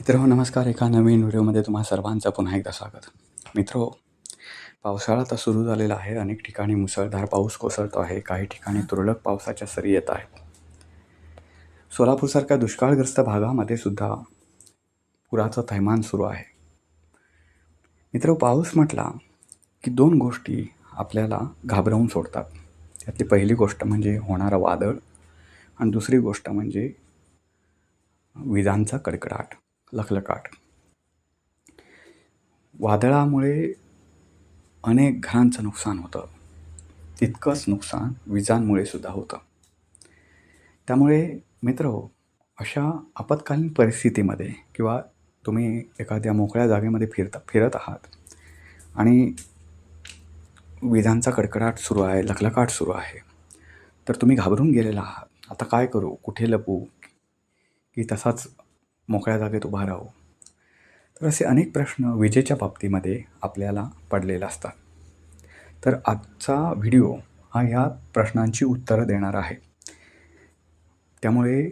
मित्र हो नमस्कार एका नवीन व्हिडिओमध्ये तुम्हा सर्वांचं पुन्हा एकदा स्वागत. मित्र पावसाळा तर सुरू झालेला आहे. अनेक ठिकाणी मुसळधार पाऊस कोसळतो आहे. काही ठिकाणी तुरळक पावसाच्या सरी येत आहेत. सोलापूरसारख्या दुष्काळग्रस्त भागामध्ये सुद्धा पुराचं थैमान सुरू आहे. मित्र पाऊस म्हटला की दोन गोष्टी आपल्याला घाबरवून सोडतात. त्यातली पहिली गोष्ट म्हणजे होणारं वादळ आणि दुसरी गोष्ट म्हणजे विजांचा कडकडाट. लखलकाट. वादळामुळे अनेक घरांचं नुकसान होतं. तितकंच नुकसान विजांमुळे सुद्धा होतं. त्यामुळे मित्र अशा आपत्कालीन परिस्थितीमध्ये किंवा तुम्ही एखाद्या मोकळ्या जागेमध्ये फिरता फिरत आहात आणि विजांचा कडकडाट सुरू आहे लखलकाट सुरू आहे तर तुम्ही घाबरून गेलेला आहात. आता काय करू? कुठे लपू? की तसाच मोकळ्या जागेत उभा राहू. तर असे अनेक प्रश्न विजेच्या बाबतीमध्ये आपल्याला पडलेले असतात. तर आजचा व्हिडिओ हा ह्या प्रश्नांची उत्तरं देणार आहे. त्यामुळे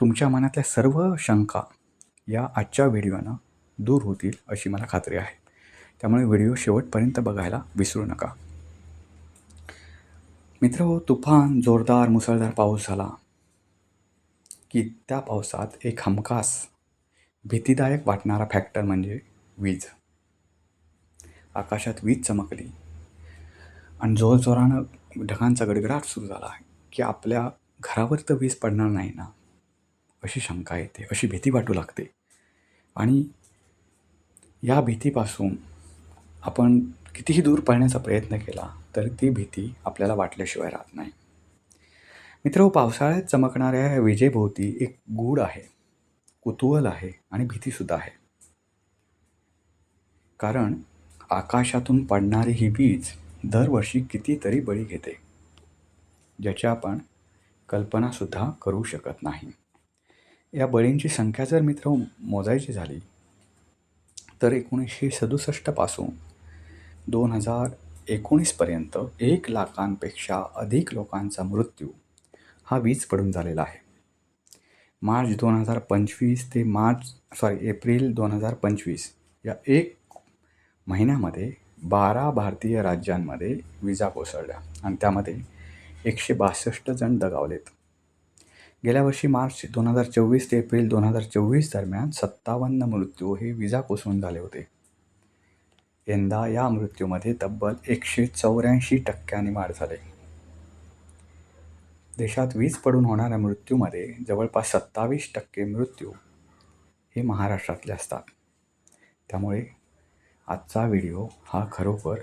तुमच्या मनातल्या सर्व शंका या आजच्या व्हिडिओनं दूर होतील अशी मला खात्री आहे. त्यामुळे व्हिडिओ शेवटपर्यंत बघायला विसरू नका. मित्र तुफान जोरदार मुसळधार पाऊस झाला. की त्या पावसात एक हमखास भीतीदायक वाटणारा फॅक्टर म्हणजे वीज. आकाशात वीज चमकली आणि जोरजोरानं ढगांचा गडगडाट सुरू झाला की आपल्या घरावर तर वीज पडणार नाही ना? अशी शंका येते अशी भीती वाटू लागते. आणि या भीतीपासून आपण कितीही दूर पळण्याचा प्रयत्न केला तर ती भीती आपल्याला वाटल्याशिवाय राहत नाही. मित्र हो, पावसाळ्यात चमकणाऱ्या या विजेभोवती एक गूढ आहे. कुतूहल आहे आणि भीतीसुद्धा आहे. कारण आकाशातून पडणारी ही वीज दरवर्षी कितीतरी बळी घेते ज्याची आपण कल्पनासुद्धा करू शकत नाही. या बळींची संख्या जर मित्र मोजायची झाली तर एकोणीसशे सदुसष्टपासून दोन हजार एकोणीसपर्यंत एक लाखांपेक्षा अधिक लोकांचा मृत्यू हा वीज पडून झालेला आहे. मार्च दोन हजार पंचवीस ते मार्च सॉरी एप्रिल दोन हजार पंचवीस या एक महिन्यामध्ये बारा भारतीय राज्यांमध्ये विजा कोसळल्या आणि त्यामध्ये एकशे बासष्ट जण दगावलेत. गेल्या वर्षी मार्च दोन हजार चोवीस ते एप्रिल दोन हजार चोवीस दरम्यान सत्तावन्न मृत्यू हे विजा कोसळून झाले होते. यंदा या मृत्यूमध्ये तब्बल एकशे चौऱ्याऐंशी टक्क्यांनी वाढ झाली. देशात वीज पडून होणाऱ्या मृत्यूमध्ये जवळपास सत्तावीस टक्के मृत्यू हे महाराष्ट्रातले असतात. त्यामुळे आजचा व्हिडिओ हा खरोखर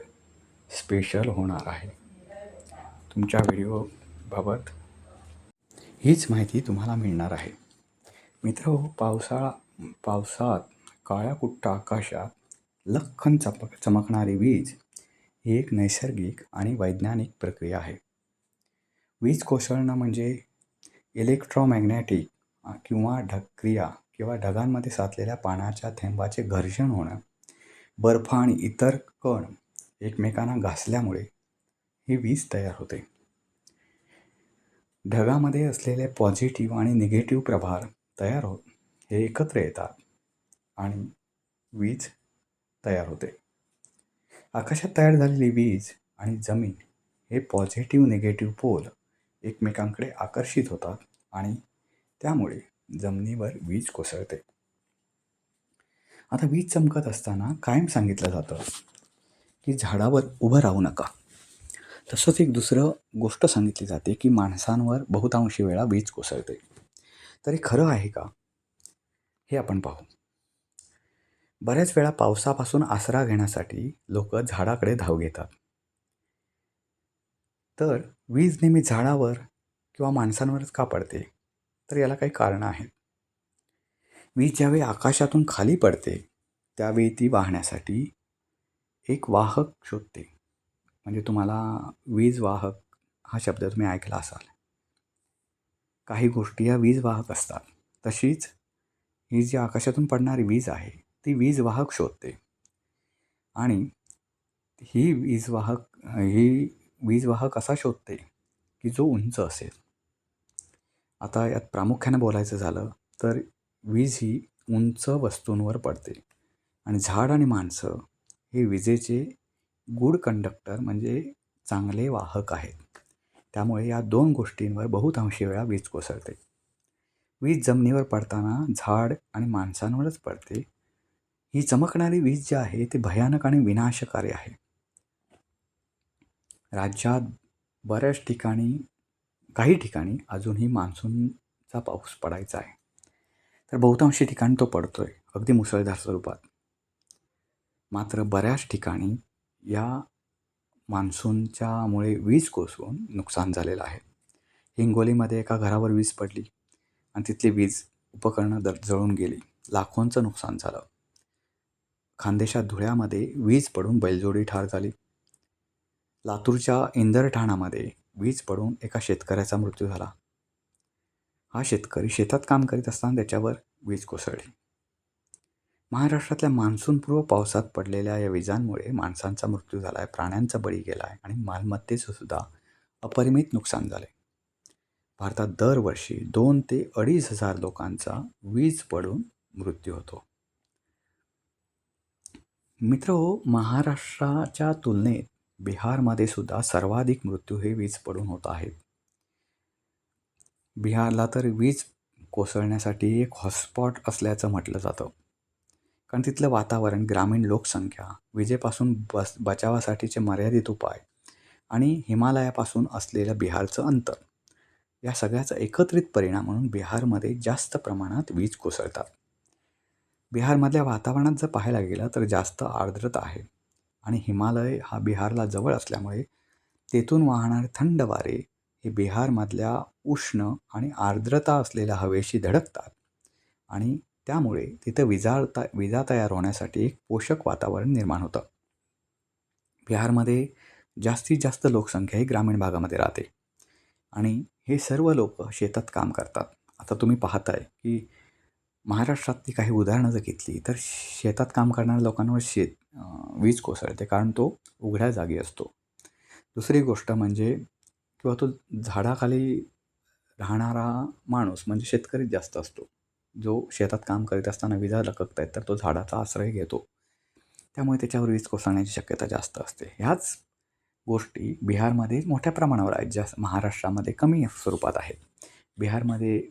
स्पेशल होणार आहे. तुमच्या व्हिडिओबाबत हीच माहिती तुम्हाला मिळणार आहे. मित्र हो, पावसाळा पावसात काळ्या कुट्ट आकाशात लख्खन चमक चमकणारी वीज ही एक नैसर्गिक आणि वैज्ञानिक प्रक्रिया आहे. वीज कोसळणं म्हणजे इलेक्ट्रोमॅग्नेटिक किंवा ढगक्रिया किंवा ढगांमध्ये साचलेल्या पाण्याच्या थेंबाचे घर्षण होणं बर्फ आणि इतर कण एकमेकांना घासल्यामुळे ही वीज तयार होते. ढगामध्ये असलेले पॉझिटिव्ह आणि निगेटिव्ह प्रभार तयार होत हे एकत्र येतात आणि वीज तयार होते. आकाशात तयार झालेली वीज आणि जमीन हे पॉझिटिव्ह निगेटिव्ह पोल एकमेकांकडे आकर्षित होतात आणि त्यामुळे जमिनीवर वीज कोसळते. आता वीज चमकत असताना कायम सांगितलं जातं की झाडावर उभं राहू नका. तसंच एक दुसरं गोष्ट सांगितली जाते की माणसांवर बहुतांशी वेळा वीज कोसळते. तरी खरं आहे का? हे आपण पाहू. बऱ्याच वेळा पावसापासून आसरा घेण्यासाठी लोक झाडाकडे धाव घेतात. तर वीज नेहमी झाडावर किंवा माणसांवरच का पडते? तर याला काही कारणं आहेत. वीज ज्यावेळी आकाशातून खाली पडते त्यावेळी ती वाहण्यासाठी एक वाहक शोधते. म्हणजे तुम्हाला वीज वाहक हा शब्द तुम्ही ऐकला असाल. काही गोष्टी या वीज वाहक असतात. तशीच ही जी आकाशातून पडणारी वीज आहे ती वीज वाहक शोधते. आणि ही वीज वाहक ही वीज वाहक असा शोधते की जो उंच असेल? आता यात प्रामुख्याने बोलायचं झालं तर वीज ही उंच वस्तूंवर पडते आणि झाड आणि माणसं हे विजेचे गुड कंडक्टर म्हणजे चांगले वाहक आहेत. त्यामुळे या दोन गोष्टींवर बहुतांशी वेळा वीज कोसळते. वीज जमिनीवर पडताना झाड आणि माणसांवरच पडते. ही चमकणारी वीज जी आहे ती भयानक आणि विनाशकारी आहे. राज्यात बऱ्याच ठिकाणी काही ठिकाणी अजूनही मान्सूनचा पाऊस पडायचा आहे. तर बहुतांशी ठिकाणी तो पडतो आहे अगदी मुसळधार स्वरूपात. मात्र बऱ्याच ठिकाणी या मान्सूनच्यामुळे वीज कोसळून नुकसान झालेलं आहे. हिंगोलीमध्ये एका घरावर वीज पडली आणि तिथली वीज उपकरणं दर जळून गेली. लाखोंचं नुकसान झालं. खानदेशात धुळ्यामध्ये वीज पडून बैलजोडी ठार झाली. लातूरच्या इंदरठाणामध्ये वीज पडून एका शेतकऱ्याचा मृत्यू झाला. हा शेतकरी शेतात काम करीत असताना त्याच्यावर वीज कोसळली. महाराष्ट्रातल्या मान्सूनपूर्व पावसात पडलेल्या या विजांमुळे माणसांचा मृत्यू झाला आहे प्राण्यांचा बळी गेला आहे आणि मालमत्तेचं सुद्धा अपरिमित नुकसान झाले भारतात दरवर्षी दोन ते अडीच हजार लोकांचा वीज पडून मृत्यू होतो. मित्र हो महाराष्ट्राच्या तुलनेत बिहारमध्ये सुद्धा सर्वाधिक मृत्यू हे वीज पडून होत आहेत. बिहारला तर वीज कोसळण्यासाठी एक हॉटस्पॉट असल्याचं म्हटलं जातं. कारण तिथलं वातावरण ग्रामीण लोकसंख्या विजेपासून बस बचावासाठीचे मर्यादित उपाय आणि हिमालयापासून असलेलं बिहारचं अंतर या सगळ्याचा एकत्रित परिणाम म्हणून बिहारमध्ये जास्त प्रमाणात वीज कोसळतात. बिहारमधल्या वातावरणात जर पाहायला गेलं तर जास्त आर्द्रता आहे. आणि हिमालय हा बिहारला जवळ असल्यामुळे तेथून वाहणारे थंड वारे हे बिहारमधल्या उष्ण आणि आर्द्रता असलेल्या हवेशी धडकतात. आणि त्यामुळे तिथं विजा विजा तयार होण्यासाठी एक पोषक वातावरण निर्माण होतं. बिहारमध्ये जास्तीत जास्त लोकसंख्या ही ग्रामीण भागामध्ये राहते. आणि हे सर्व लोक शेतात काम करतात. आता तुम्ही पाहताय की महाराष्ट्रातली काही उदाहरणं जर घेतली तर शेतात काम करणाऱ्या लोकांवर शेत वीज कोसळते कारण तो उघड्या जागी असतो. दुसरी गोष्ट म्हणजे किंवा तो झाडाखाली राहणारा माणूस म्हणजे शेतकरीच जास्त असतो. जो शेतात काम करीत असताना विजा लककत आहेत तर तो झाडाचा आश्रय घेतो. त्यामुळे त्याच्यावर वीज कोसळण्याची शक्यता जास्त असते. ह्याच गोष्टी बिहारमध्ये मोठ्या प्रमाणावर आहेत ज्या महाराष्ट्रामध्ये कमी स्वरूपात आहेत. बिहारमध्ये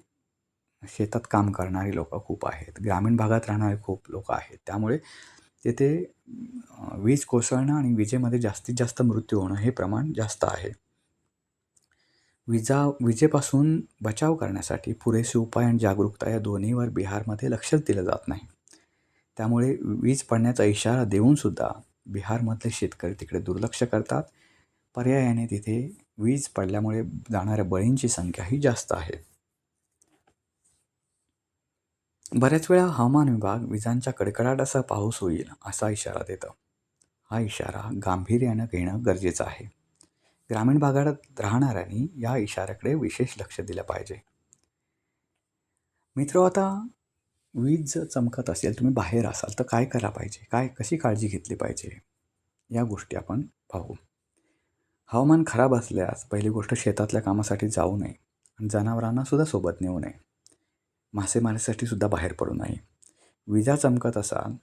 शेतात काम करणारी लोकं खूप आहेत. ग्रामीण भागात राहणारे खूप लोक आहेत. त्यामुळे तेथे वीज कोसळणं आणि विजेमध्ये जास्तीत जास्त मृत्यू होणं हे प्रमाण जास्त आहे. विजा विजेपासून बचाव करण्यासाठी पुरेसे उपाय आणि जागरूकता या दोन्हीवर बिहारमध्ये लक्षच दिलं जात नाही. त्यामुळे वीज पडण्याचा इशारा देऊनसुद्धा बिहारमधले शेतकरी तिकडे दुर्लक्ष करतात. पर्यायाने तिथे वीज पडल्यामुळे जाणाऱ्या बळींची संख्याही जास्त आहे. बऱ्याच वेळा हवामान विभाग विजांच्या कडकडाटासह पाऊस होईल असा इशारा देतं. हा इशारा गांभीर्यानं घेणं गरजेचं आहे. ग्रामीण भागात राहणाऱ्यांनी या इशाऱ्याकडे विशेष लक्ष दिलं पाहिजे. मित्र आता वीज जर चमकत असेल तुम्ही बाहेर असाल तर काय करा पाहिजे? काय कशी काळजी घेतली पाहिजे? या गोष्टी आपण पाहू. हवामान खराब असल्यास पहिली गोष्ट शेतातल्या कामासाठी जाऊ नये. आणि जनावरांनासुद्धा सोबत नेऊ नये. मासेमारीसाठी सुद्धा बाहेर पडू नये. विजा चमकत असाल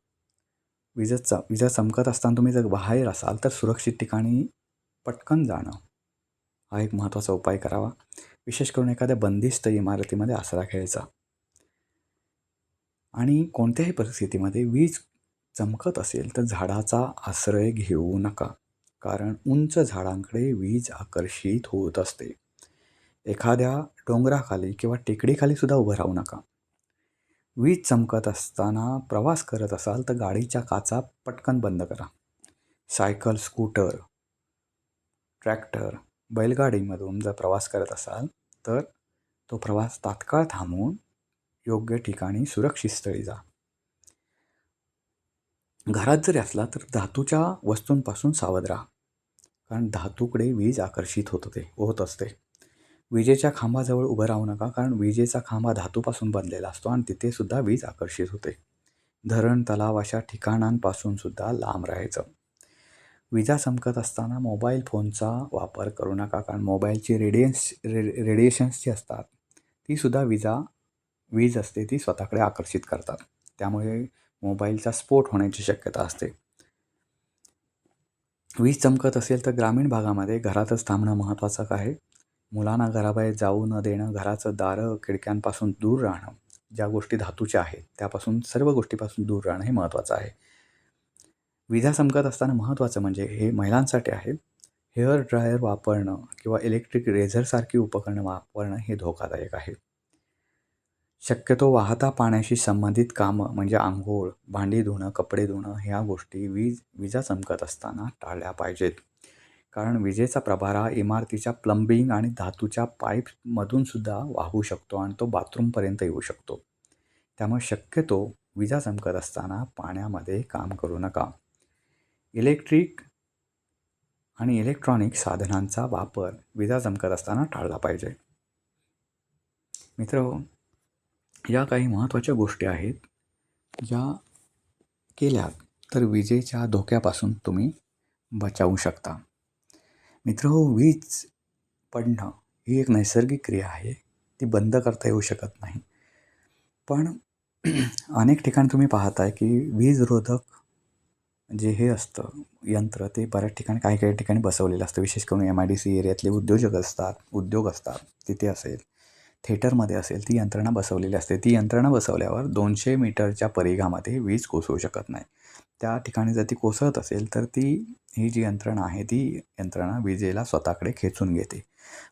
विजा च विजा चमकत असताना तुम्ही जर बाहेर असाल तर सुरक्षित ठिकाणी पटकन जाणं. हा एक महत्त्वाचा उपाय करावा. विशेष करून एखाद्या बंदिस्त इमारतीमध्ये आसरा घ्यायचा. आणि कोणत्याही परिस्थितीमध्ये वीज चमकत असेल तर झाडाचा आश्रय घेऊ नका. कारण उंच झाडांकडे वीज आकर्षित होत असते. एखाद्या डोंगराखाली किंवा टेकडीखाली सुद्धा उभं राहू नका. वीज चमकत असताना प्रवास करत असाल तर गाडीच्या काचा पटकन बंद करा. सायकल स्कूटर ट्रॅक्टर बैलगाडीमधून जर प्रवास करत असाल तर तो प्रवास तात्काळ थांबवून योग्य ठिकाणी सुरक्षित स्थळी जा. घरात जरी असला तर धातूच्या वस्तूंपासून सावध राहा. कारण धातूकडे वीज आकर्षित होत होते होत असते. विजेच्या खांबाजवळ उभं राहू नका कारण विजेचा खांबा धातूपासून बनलेला असतो आणि तिथे सुद्धा वीज आकर्षित होते. धरण तलाव अशा ठिकाणांपासून सुद्धा लांब राहायचं. विजा चमकत असताना मोबाईल फोनचा वापर करू नका कारण मोबाईलची रेडियन्स रे रेडिएशन्स जी असतात तीसुद्धा विजा वीज असते ती स्वतःकडे आकर्षित करतात. त्यामुळे मोबाईलचा स्फोट होण्याची शक्यता असते. वीज चमकत असेल तर ग्रामीण भागामध्ये घरातच थांबणं महत्त्वाचं आहे. मुलांना घराबाहेर जाऊ न देणं घराचं दारं खिडक्यांपासून दूर राहणं ज्या गोष्टी धातूच्या आहेत त्यापासून सर्व गोष्टीपासून दूर राहणं हे महत्त्वाचं आहे. विजा चमकत असताना महत्त्वाचं म्हणजे हे महिलांसाठी आहे हेअर ड्रायर वापरणं किंवा इलेक्ट्रिक रेझरसारखी उपकरणं वापरणं हे धोकादायक आहे. शक्यतो वाहता पाण्याशी संबंधित कामं म्हणजे आंघोळ भांडी धुणं कपडे धुणं ह्या गोष्टी वीज विजा चमकत असताना टाळल्या पाहिजेत. कारण विजेचा प्रभार हा इमारतीच्या प्लंबिंग आणि धातूच्या पाईपमधून सुद्धा वाहू शकतो आणि तो बाथरूमपर्यंत येऊ शकतो. त्यामुळे शक्यतो विजा चमकत असताना पाण्यामध्ये काम करू नका. इलेक्ट्रिक आणि इलेक्ट्रॉनिक साधनांचा वापर विजा चमकत असताना टाळला पाहिजे. मित्र या काही महत्त्वाच्या गोष्टी आहेत. ज्या केल्या तर विजेच्या धोक्यापासून तुम्ही बचावू शकता. मित्र हो वीज पडणं ही एक नैसर्गिक क्रिया आहे. ती बंद करता येऊ शकत नाही. पण अनेक ठिकाणी तुम्ही पाहताय की वीजरोधक जे हे असतं यंत्र ते बऱ्याच ठिकाणी काही काही ठिकाणी बसवलेलं असतं. विशेष करून एम आय डी सी एरियातले उद्योजक असतात उद्योग असतात तिथे असेल थिएटरमध्ये असेल ती यंत्रणा बसवलेली असते. ती यंत्रणा बसवल्यावर दोनशे मीटरच्या परिघामध्ये वीज कोसळू शकत नाही. त्या ठिकाणी जर ती कोसळत असेल तर ती ही जी यंत्रणा आहे ती यंत्रणा विजेला स्वतःकडे खेचून घेते.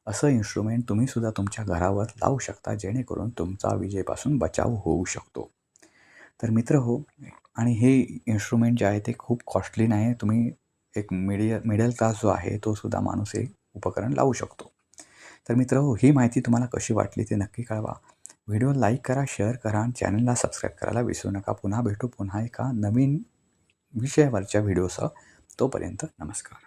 असं इन्स्ट्रुमेंट तुम्हीसुद्धा तुमच्या घरावर लावू शकता जेणेकरून तुमचा विजेपासून बचाव होऊ शकतो. तर मित्र हो आणि हे इन्स्ट्रुमेंट जे आहे ते खूप कॉस्टली नाही. तुम्ही एक मिडिय मिडल क्लास जो आहे तो सुद्धा माणूस हे उपकरण लावू शकतो. तर मित्र हो ही माहिती तुम्हाला कशी वाटली ते नक्की कळवा. व्हिडिओ लाईक करा शेअर करा आणि चॅनलला सबस्क्राईब करायला विसरू नका. पुन्हा भेटू पुन्हा एका नवीन विषयावरच्या व्हिडिओसह तोपर्यंत नमस्कार.